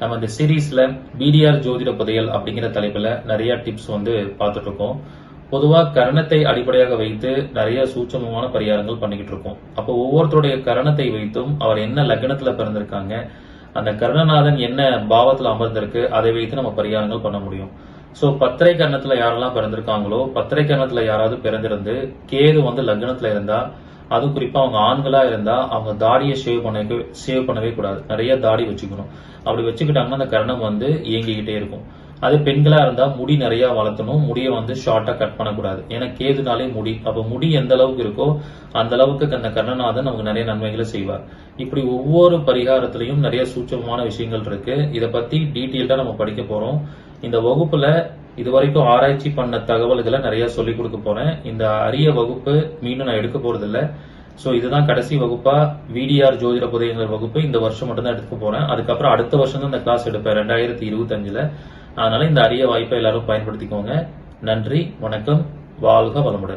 நம்ம இந்த சீரீஸ்ல பிடிஆர் ஜோதிட புதையல் அப்படிங்கிற தலைப்புல நிறைய டிப்ஸ் வந்து பார்த்துட்டு இருக்கோம் பொதுவா கரணத்தை அடிப்படையாக வைத்து நிறைய சூட்சமமான பரிகாரங்கள் பண்ணிக்கிட்டு இருக்கோம். அப்போ ஒவ்வொருத்தருடைய கரணத்தை வைத்தும் அவர் என்ன லக்னத்துல பிறந்திருக்காங்க அந்த கருணநாதன் என்ன பாவத்துல அமர்ந்திருக்கு அதை வைத்து நம்ம பரிகாரங்கள் பண்ண முடியும். சோ பத்திரை கரணத்துல யாரெல்லாம் பிறந்திருக்காங்களோ பத்திரை கரணத்துல யாராவது பிறந்திருந்து கேது வந்து லக்னத்துல இருந்தா அதுவும் குறிப்பாக அவங்க ஆண்களா இருந்தா அவங்க தாடியை ஷேவ் பண்ணவே ஷேவ் பண்ணவே கூடாது. நிறைய தாடி வச்சுக்கணும். அப்படி வச்சுக்கிட்டாங்கன்னா அந்த கரணம் வந்து இயங்கிக்கிட்டே இருக்கும். அது பெண்களா இருந்தா முடி நிறைய வளர்த்தணும். முடியை வந்து ஷார்ட்டா கட் பண்ணக்கூடாது. ஏன்னா கேதுனாலே முடி. அப்ப முடி எந்த அளவுக்கு இருக்கோ அந்த அளவுக்கு அந்த கர்ணநாதன் நமக்கு நிறைய நன்மைகளை செய்வார். இப்படி ஒவ்வொரு பரிகாரத்திலையும் நிறைய சூட்சமான விஷயங்கள் இருக்கு. இதை பத்தி டீட்டெயில்டா நம்ம படிக்க போறோம். இந்த வகுப்புல இது வரைக்கும் ஆராய்ச்சி பண்ண தகவல்களை நிறைய சொல்லி கொடுக்க போறேன். இந்த அரிய வகுப்பு மீண்டும் நான் எடுக்க போறது இல்ல சோ இதுதான் கடைசி வகுப்பா? விடிஆர் ஜோதிட புதையங்கள் வகுப்பு. இந்த வருஷம் மட்டும் தான் எடுக்க போறேன். அதுக்கப்புறம் அடுத்த வருஷம் தான் இந்த கிளாஸ் எடுப்பேன் ரெண்டாயிரத்தி இருபத்தஞ்சுல. அதனால இந்த அரிய வாய்ப்பை எல்லாரும் பயன்படுத்திக்கோங்க. நன்றி வணக்கம் வாழ்க வளமுடன்.